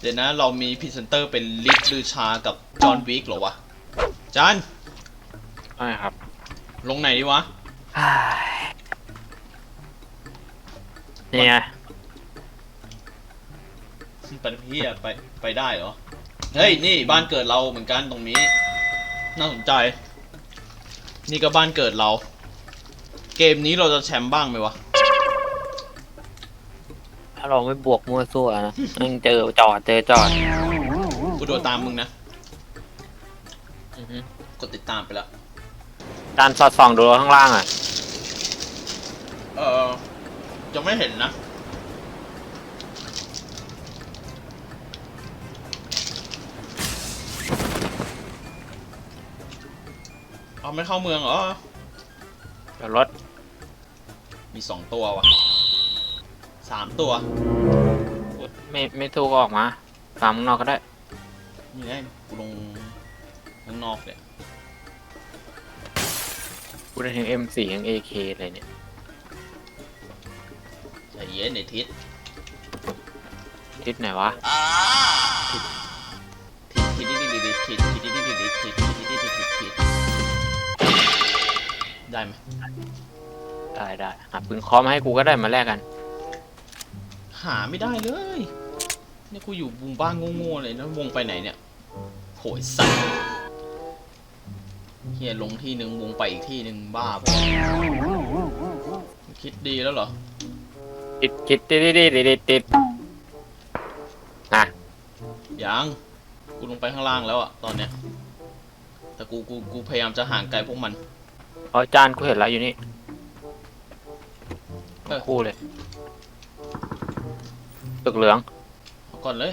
เดี๋ยวนะ เรามีพรีเซนเตอร์เป็นลิฟลือชากับจอห์นวิกเหรอวะจานใช่ครับ ลงไหนดีวะ นี่ไงไปพี่ไปไปได้เหรอ เฮ้ย นี่บ้านเกิดเราเหมือนกันตรงนี้ น่าสนใจ นี่ก็บ้านเกิดเรา เกมนี้เราจะแชมป์บ้างไหมวะ ถ้าเราไม่บวกมั่วซั่วนะยังเจอจอดเจอจอดกูโดดตามมึงนะอือฮึกดติดตามไปแล้วจานสอดส่องดูข้างล่างอะ เออยังไม่เห็นนะเอาไม่เข้าเมืองเหรอเดี๋ยวรถมีสองตัววะ สามตัวไม่ไม่สู้ก็ออกมาฟาร์มข้างนอกก็ได้นี่ไงกูลงข้างนอกเนี่ยกูได้ถึง M4 ยัง AK เลยเนี่ยใจเย็นในทิศทิศไหนวะทิศทิศนี่นี่นี่ทิศทิศนี่นี่นี่ทิศทิศนี่นี่ทิศทิศได้ไหมได้ได้หาปืนเคอมาให้กูก็ได้มาแลกกัน หาไม่ได้เลยเนี่ยกูอยู่วงบ้านโง่ๆเลยนะวงไปไหนเนี่ยโหยสัตว์เฮียลงที่หนึ่งวงไปอีกที่หนึ่งบ้าปะคิดดีแล้วเหรอติดคิดติดติดติดติดติดนะยังกูลงไปข้างล่างแล้วอะตอนเนี้ยแต่กูกูกูพยายามจะห่างไกลพวกมันเอาจานกูเห็นแล้วอยู่นี่เออคู่เลย ตึกเหลืองเอาก่อนเลย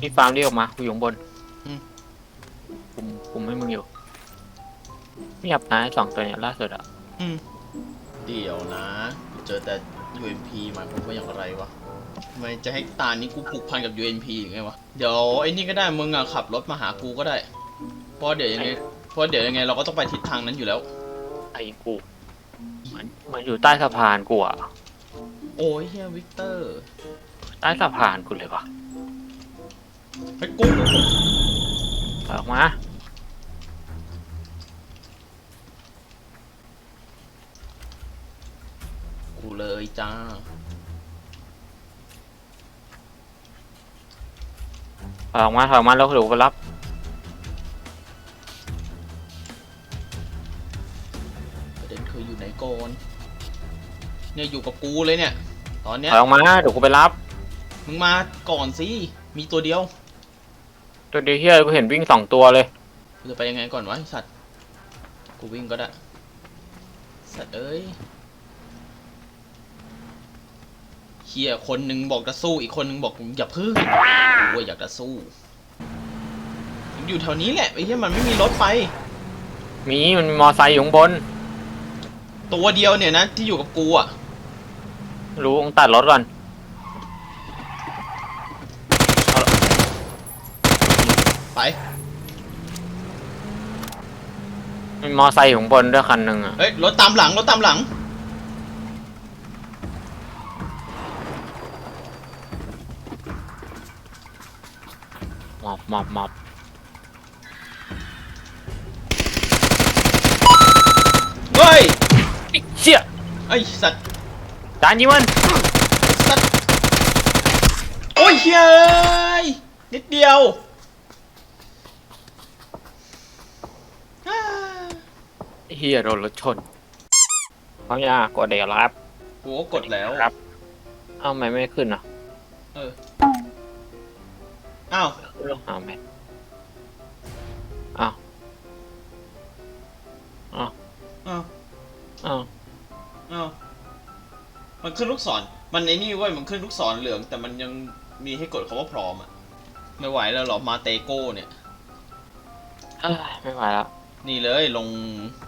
นี่ฟาร์มที่ออกมากูอยู่ข้างบนอืมคุมคุมให้มึงอยู่เงียบนะไอ้สองตัวเนี้ยล่าสุดอะอืมเดี๋ยวนะกูเจอแต่ UMP หมายความว่าอย่างไรวะทำไมจะให้ตานี้กูผูกพันกับ UMP อย่างไงวะ เดี๋ยวไอ้นี่ก็ได้มึงอะขับรถมาหากูก็ได้ เพราะเดี๋ยวยังไง เพราะเดี๋ยวยังไงเราก็ต้องไปทิศทางนั้นอยู่แล้ว ไอ้กูมันมันอยู่ใต้สะพานกูอะโอ้ยเฮียวิกเตอร์ ใต้สะพานกูเลยวะไปกูออกมากูเลยจ้าออกมาถอยออกมาแล้วเดี๋ยวกูไปรับประเด็นคืออยู่ไหนก่อนเนี่ยอยู่กับกูเลยเนี่ย ตอนเนี้ยถอยออกมาเดี๋ยวกูไปรับ มึงมาก่อนสิ มีตัวเดียว ตัวเดียวเฮียกูเห็นวิ่งสองตัวเลย กูจะไปยังไงก่อนวะไอ้สัตว์ กูวิ่งก็ได้ สัตว์เอ้ยเฮียคนหนึ่งบอกจะสู้อีกคนหนึ่งบอกอย่าพึ่งกูว่าอยากจะสู้มันอยู่แถวนี้แหละไอ้เฮียมันไม่มีรถไป มีมันมีมอไซค์อยู่ข้างบน ตัวเดียวเนี่ยนะที่อยู่กับกูอะรู้ต้องตัดรถก่อน ไป มีมอไซค์อยู่ข้างบนด้วยคันหนึ่งอะ เฮ้ย รถตามหลัง รถตามหลัง หมอบหมอบหมอบเฮ้ย ไอ้เชี่ยไอ้สัตว์ จานยิงมัน สัตว์ โอ้ยเฮ้ยนิดเดียวอ่า ไอ้ เฮียโดนรถชนเขาอยากกดเดี๋ยวรับกูก็กดแล้ว ครับเอ้าทำไมไม่ขึ้นอะเอออ้าว ลงหาแม่อ้าวอ้าวอ้าว อ้าวอ้าว มันขึ้นลูกศร มันไอ้นี่เว้ย มันขึ้นลูกศรเหลือง แต่มันยังมีให้กดคำว่าพร้อมอะไม่ไหวแล้วเหรอ มาเตโก้เนี่ย เอ้ยไม่ไหวแล้ว นี่เลยลง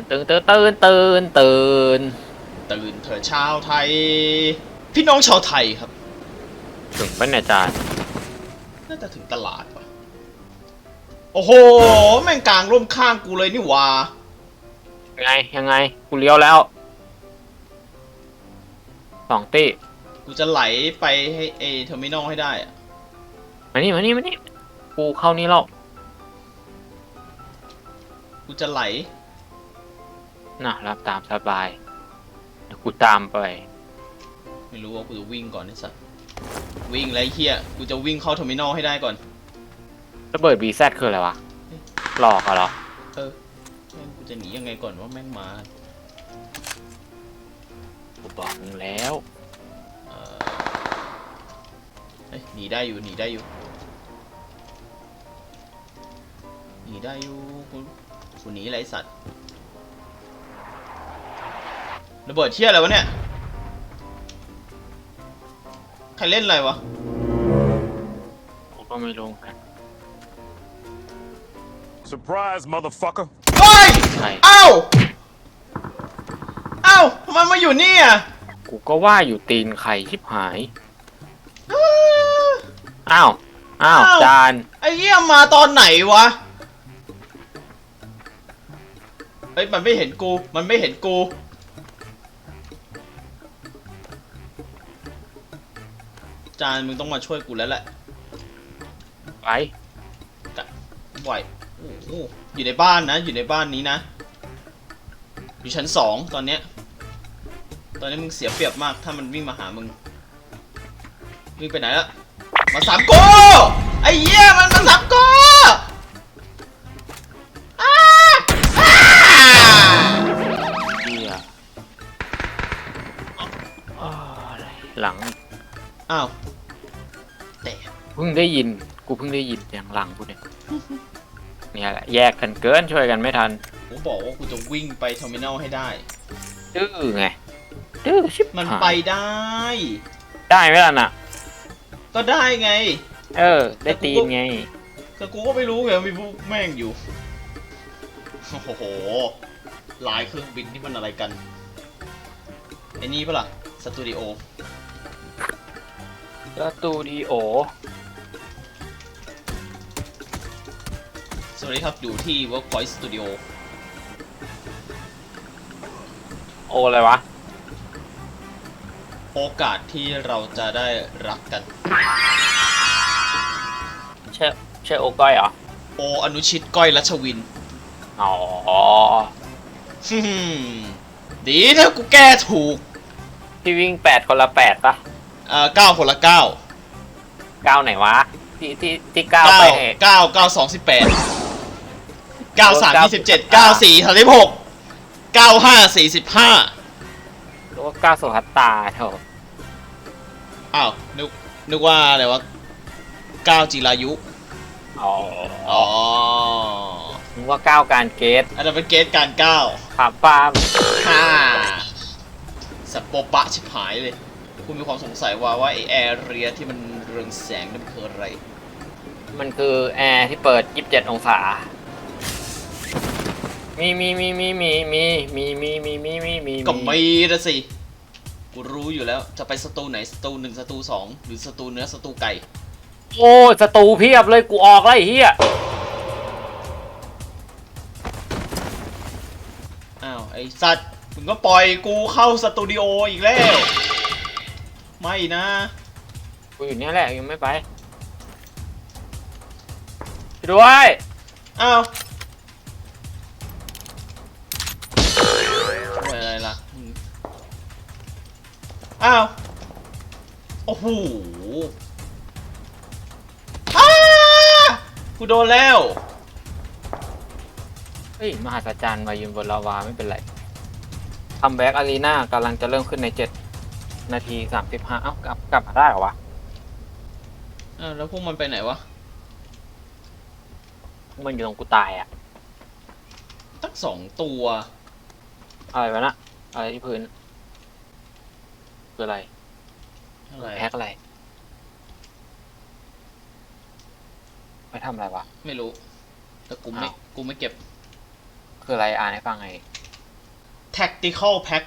นตื่นตื่นตื่นตื่นตื่นตื่นเถอะชาวไทย พี่น้องชาวไทยครับ ถึงปะเนี่ยจานน่าจะถึงตลาดปะโอ้โห แม่งกลางร่มข้างกูเลยนี่หว่า ยังไงยังไงกูเลี้ยวแล้วสองตีกูจะไหลไปให้เอเทอร์มินอลให้ได้อะมานี่มานี่มานี่กูเข้านี่แล้วกูจะไหล น่ะรับตามสบายเดี๋ยวกูตามไป ไม่รู้ว่ากูจะวิ่งก่อนไอ้สัสวิ่งไรเฮียกูจะวิ่งเข้าเทอร์มินอลให้ได้ก่อน ระเบิดบีแซดคืออะไรวะ หลอกอะเหรอ เออแม่งกูจะหนียังไงก่อนว่าแม่งมากูบอกมึงแล้ว เออเอ้ยหนีได้อยู่หนีได้อยู่หนีได้อยู่กูกูหนีไรสัตว์ ระเบิดเที่ยอะไรวะเนี่ย ใครเล่นอะไรวะกูก็ไม่รู้เหมือนกัน Surprise, motherfucker. เฮ้ยใครเอ้า เอ้าทำไมมาอยู่นี่อะกูก็ว่าอยู่ตีนไข่ชิบหายอ้าวอ้าว อ้าว อ้าว จาน ไอ้เหี้ยมาตอนไหนวะ เฮ้ย มันไม่เห็นกู มันไม่เห็นกู จานมึงต้องมาช่วยกูแล้วแหละไปไหวโอ้โหอยู่ในบ้านนะ อยู่ในบ้านนี้นะ อยู่ชั้นสองตอนเนี้ย ตอนนี้มึงเสียเปรียบมากถ้ามันวิ่งมาหามึง วิ่งไปไหนละ มาสามกูไอ้เหี้ย งได้ยิน กูเพิ่งได้ยินเสียงหลังกูเนี่ยเนี่ยแหละแยกกันเกินช่วยกันไม่ทันผมบอกว่ากูจะวิ่งไปเทอร์มินอลให้ได้ ดื้อไงดื้อชิบมันหายไปได้ ได้ไหมล่ะน่ะ ก็ได้ไง เออ ได้ตีนไงแต่กูก็ไม่รู้ไงว่ามีพวกแม่งอยู่ โอ้โหลายเครื่องบินนี่มันอะไรกันไอ้นี่ปะล่ะสตูดิโอสตูดิโอ สวัสดีครับ อยู่ที่ Workpoint Studio โออะไรวะ โอกาสที่เราจะได้รักกัน ใช่ใช่โอก้อยเหรอ โออนุชิตก้อยรัชวิน อ๋อ ฮึ่มดีถ้ากูแก้ถูกพี่วิ่งแปดคนละแปดปะเอ่อเก้าคนละเก้าเก้าไหนวะ ที่ที่ที่เก้าเก้าไปเก้าเก้าสองสิบแปด เก้าสามยี่สิบเจ็ดเก้าสี่สามสิบหกเก้าห้าสี่สิบห้าหรือว่าเก้าสุภัตตาเถอะอ้าวนึกนึกว่าอะไรวะเก้าจิรายุ อ๋ออ๋อนึกว่าเก้าการเกตอันนั้นเป็นเกตการเก้าขับฟาร์มฮ่าสับโปะปะชิบหายเลย คุณมีความสงสัยว่าว่าไอแอเรียที่มันเรืองแสงนั่นมันคืออะไร มันคือแอร์ที่เปิด 27 องศา มีมีมีมีมีมีมีมีมีมีมีมีก็ไม่ละสิ กูรู้อยู่แล้ว จะไปสตูไหนสตูหนึ่งสตูสองหรือสตูเนื้อสตูไก่ โอ้สตูเพียบเลยกูออกแล้วไอ้เหี้ยอ้าว ไอสัตว์ มึงก็ปล่อยกูเข้าสตูดิโออีกแล้ว ไม่นะ กูอยู่เนี่ยแหละยังไม่ไปช่วยด้วย อ้าว อ้าว โอ้โหอ้ากูโดนแล้ว เฮ้ย มหัศจรรย์มายืนบนลาวาไม่เป็นไรคัมแบ็กอารีนากำลังจะเริ่มขึ้นใน7นาที35เอ้ากลับกลับมาได้เหรอวะ อ้าว แล้วพวกมันไปไหนวะ มันอยู่ตรงกูตายอะตั้งสองตัว อะไรวะนะอะไรที่พื้น คืออะไรฮอะไรแฮกอะไร ไม่ทำอะไรวะ ไม่รู้ แต่กูไม่อ้าว กูไม่เก็บ คืออะไรอ่านให้ฟังไง tactical pack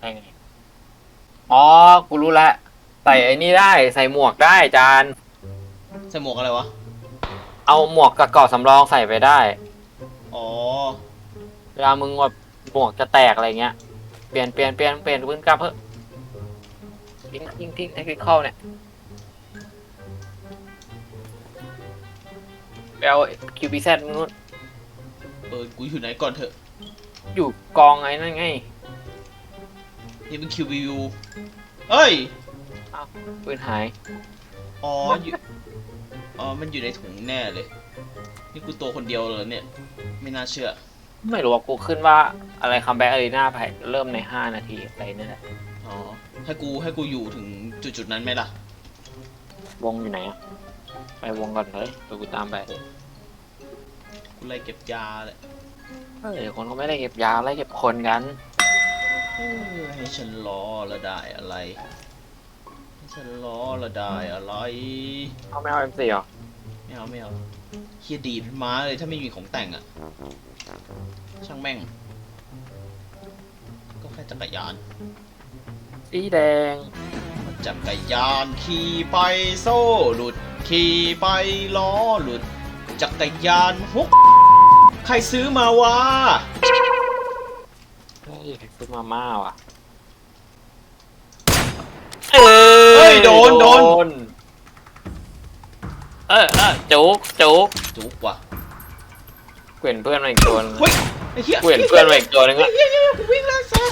ได้ไงอ๋อ กูรู้แล้วใส่ไอ้นี่ได้ ใส่หมวกได้จาน ใส่หมวกอะไรวะ เอาหมวกกับเกาะสำรองใส่ไปได้ อ๋อ เวลามึงแบบหมวกจะแตกอะไรเงี้ยเปลี่ยนเปลี่ยนเปลี่ยนเปลี่ยนพื้นกลับเพิ่มทิ้งทิ้งทิ้งเทคนิคอลเนี่ยไปเอาคิวบีแซดนู้นเออกูอยู่ไหนก่อนเถอะ อยู่กองไอ้นั่นไง นี่เป็น QBU เอ้ยปืนหาย อ๋ออยู่อ๋อ มันอยู่ในถุงแน่เลย นี่กูตัวคนเดียวเลยเนี่ย ไม่น่าเชื่อ ไม่รู้ว่ากูขึ้นว่าอะไรคัมแบ็กอารีนาไปเริ่มในห้านาทีอะไรนี่แหละอ๋อ ให้กูให้กูอยู่ถึงจุดจุดๆนั้นไหมล่ะ วงอยู่ไหนอะไปวงก่อนเลยเดี๋ยวกูตามไปกูไล่เก็บยาเลยเฮ้ยคนเขาไม่ได้เก็บยาไล่เก็บคนกัน เออให้ฉันล้อละได้อะไร ให้ฉันล้อละได้อะไร เอาไม่เอาเอ็มซีหรอ ไม่เอาไม่เอา เฮียดีดม้าเลยถ้าไม่มีของแต่งอะช่างแม่ง ก็แค่จักรยาน สีแดง จักรยานขี่ไปโซ่หลุด ขี่ไปล้อหลุด จักรยานฮุก ใครซื้อมาวะเฮ้ยซื้อมาม่าว่ะเฮ้ยโดนโดน เออเออจุกจุกจุกว่ะเกวียนเพื่อนมาอีกตัวนึงเฮ้ยไอ้เหี้ยเกวียนเพื่อนมาอีกตัวนึงอะเฮ้ยเฮ้ยเฮ้ยกูวิ่งแล้วซะ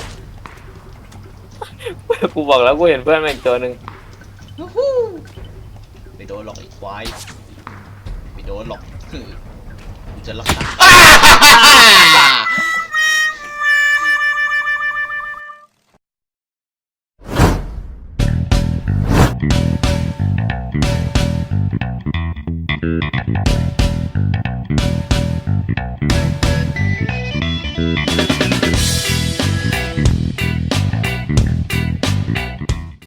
กูบอกแล้วกูเห็นเพื่อนมาอีกตัวนึงฮู้ฮู้ไม่โดนหรอกไอ้ควายไม่โดนหรอกฮึกูจะรักษา